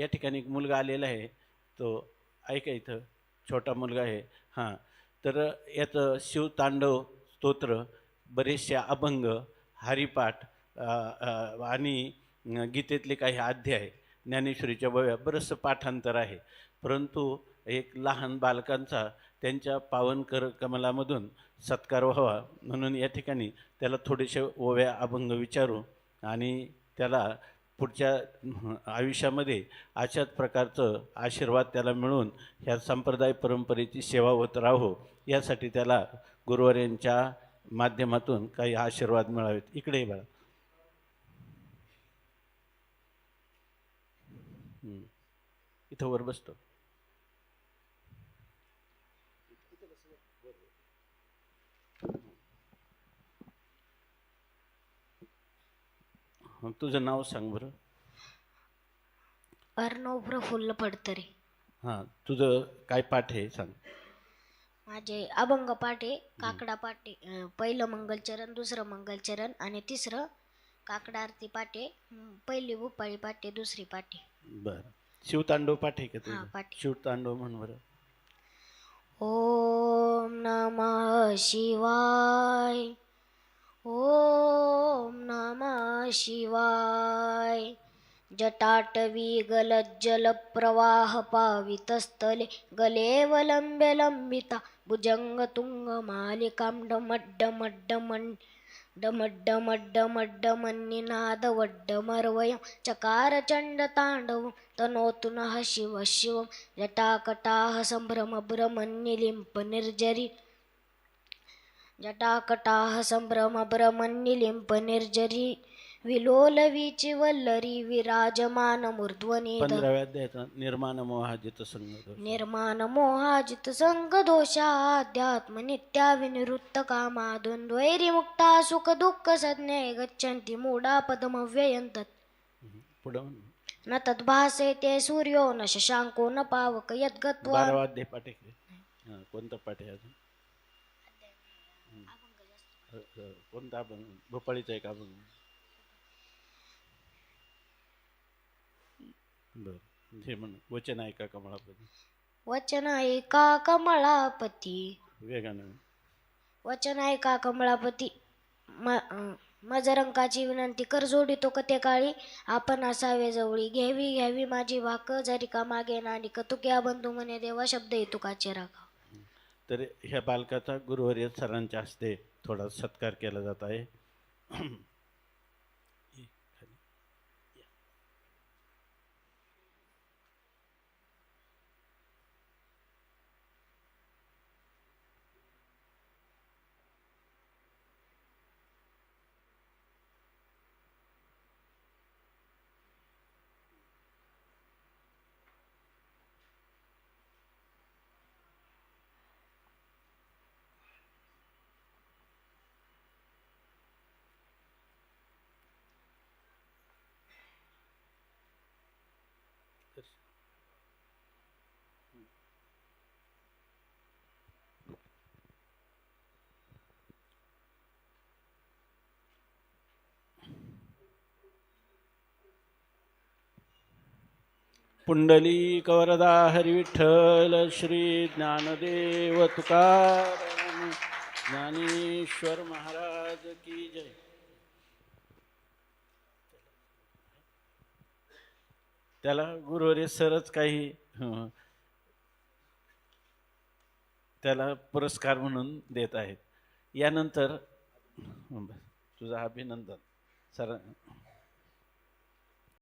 या ठिकाणी एक मुलगा आलेला आहे. तो ऐका इथं छोटा मुलगा आहे. हां. तर याचं शिवतांडव स्तोत्र बरेचसे अभंग हरिपाठ आणि गीतेतले काही अध्याय ज्ञानेश्वरीच्या बव्या बरंचसं पाठांतर आहे. परंतु एक लहान बालकांचा त्यांच्या पावन कर कमलामधून सत्कार व्हावा म्हणून या ठिकाणी त्याला थोडेसे ओव्या अभंग विचारू आणि त्याला पुढच्या आयुष्यामध्ये अशाच प्रकारचं आशीर्वाद त्याला मिळून ह्या संप्रदाय परंपरेची सेवा होत राहो यासाठी त्याला गुरुवार्यांच्या माध्यमातून काही आशीर्वाद मिळावेत. इकडे बघा बाळा. इथं वर बसतो. हं, तुझं नाव सांग बरं. अर्णव प्रफुल्ल पडतरे हां तुझं काय पाठ आहे सांग. माझे अभंग पाटे काकडा पाटे अं, पहिलं मंगलचरण दुसरं मंगलचरण आणि तिसरं काकडा आरती पाटे पहिली भूपाळी पाटे दुसरी पाटे बरं. शिवतांडव पाठ आहे का हा, तुझं पाठ. शिवतांडव म्हण बरं. ओम नमः शिवाय. शिवाय जटाटवी गलज्जल प्रवाह पावितस्थले गलेवलंब्य लंबिता भुजंग तुंग मालिकां डमड्डमड्डमन् डमड्डमड्डमड्डमन्निनाद वड्डमर्वयं चकार तनोतु नः शिव शिवं जटाकटाः सम्भ्रमभ्रमन्निलिम्प निर्जरि जटाकटाः सम्भ्रमभ्रमन्निलिम्प निर्जरी विलोलवीचि वल्लरी विराजमान मूर्ध्वनि पंधराव्या अध्यायाचा निर्माण मोहाजित संघ निर्माण मोहाजित संगदोषाध्यात्म नित्या विनिवृत्त कामा द्वंद्वैर्मुक्ता सुख दुःख संज्ञे गच्छन्ति मूढा पदमव्ययन्तत् पुढं म्हण. न तद्भासे ते सूर्यो न शशाङ्को न पावक यद्गत्वा बारावा अध्याय पाठ आहे का? हां कोणता पाठ आहे अजून? हं. अ, अ, कोणता अभंग भोपाळीचा एक अभंग बरं. हे म्हण वचन ऐका कमळापती? वचन ऐका कमळापती? वेगानं. वचन ऐका कमळापती? म अं, मजरंकाची विनंती कर जोडितो कते काळी. आपण असावे जवळी. घ्यावी घ्यावी माझी भाक जरी का मागे नाणी तुक्या बंधू म्हणे देवा शब्द तुकाचे राखा तर ह्या बालकाचा गुरुवर्य सरांच्या हस्ते थोडा सत्कार केला जात आहे. पुंडली कवरदा हरिविठ्ठल श्री ज्ञानदेव तुकाराम ज्ञानेश्वर महाराज की जय. त्याला गुरुवारी सरच काही त्याला पुरस्कार म्हणून देत आहेत. यानंतर तुझा तुझं अभिनंदन सर.